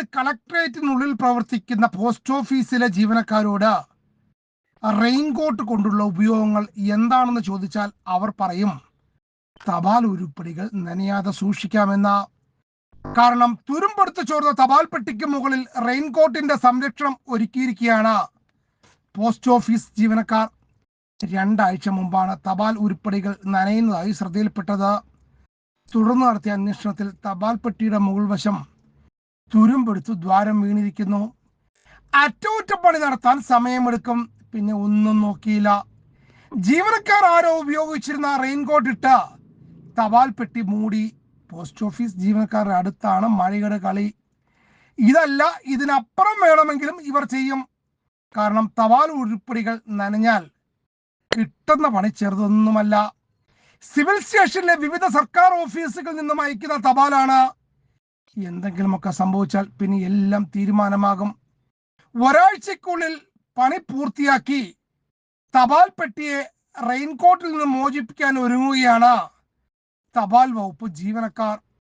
പാലക്കാട് കളക്ടറേറ്റിനുള്ളിൽ പ്രവർത്തിക്കുന്ന പോസ്റ്റ് ഓഫീസിലെ ജീവനക്കാരോട് റെയിൻകോട്ട് കൊണ്ടുള്ള ഉപയോഗങ്ങൾ എന്താണെന്ന് ചോദിച്ചാൽ അവർ പറയും തപാൽ ഉരുപ്പടികൾ നനയാതെ സൂക്ഷിക്കാമെന്ന. കാരണം തുരുമ്പെടുത്ത് ചോർന്ന തപാൽ പെട്ടിക്ക് മുകളിൽ റെയിൻകോട്ടിന്റെ സംരക്ഷണം ഒരുക്കിയിരിക്കുകയാണ്. പോസ്റ്റ് ഓഫീസ് ജീവനക്കാർ രണ്ടാഴ്ച മുമ്പാണ് തപാൽ ഉരുപ്പടികൾ നനയുന്നതായി ശ്രദ്ധയിൽപ്പെട്ടത്. തുടർന്ന് നടത്തിയ അന്വേഷണത്തിൽ തപാൽ പെട്ടിയുടെ മുകൾ വശം തുരുമ്പെടുത്ത് ദ്വാരം വീണിരിക്കുന്നു. അറ്റകുറ്റപ്പണി നടത്താൻ സമയമെടുക്കും. പിന്നെ ഒന്നും നോക്കിയില്ല. ജീവനക്കാർ ആരോ ഉപയോഗിച്ചിരുന്ന റെയിൻകോട്ട് ഇട്ട് തപാൽ പെട്ടി മൂടി. പോസ്റ്റ് ഓഫീസ് ജീവനക്കാരുടെ അടുത്താണ് മഴയുടെ കളി. ഇതല്ല ഇതിനപ്പുറം വേണമെങ്കിലും ഇവർ ചെയ്യും. കാരണം തപാൽ ഉരുപ്പടികൾ നനഞ്ഞാൽ കിട്ടുന്ന പണി ചെറുതൊന്നുമല്ല. സിവിൽ സ്റ്റേഷനിലെ വിവിധ സർക്കാർ ഓഫീസുകളിൽ നിന്നും അയക്കുന്ന തപാലാണ്. എന്തെങ്കിലുമൊക്കെ സംഭവിച്ചാൽ പിന്നെ എല്ലാം തീരുമാനമാകും. ഒരാഴ്ചക്കുള്ളിൽ പണി പൂർത്തിയാക്കി തപാൽ പെട്ടിയെ റെയിൻകോട്ടിൽ നിന്ന് മോചിപ്പിക്കാൻ ഒരുങ്ങുകയാണ് തപാൽ വകുപ്പ് ജീവനക്കാർ.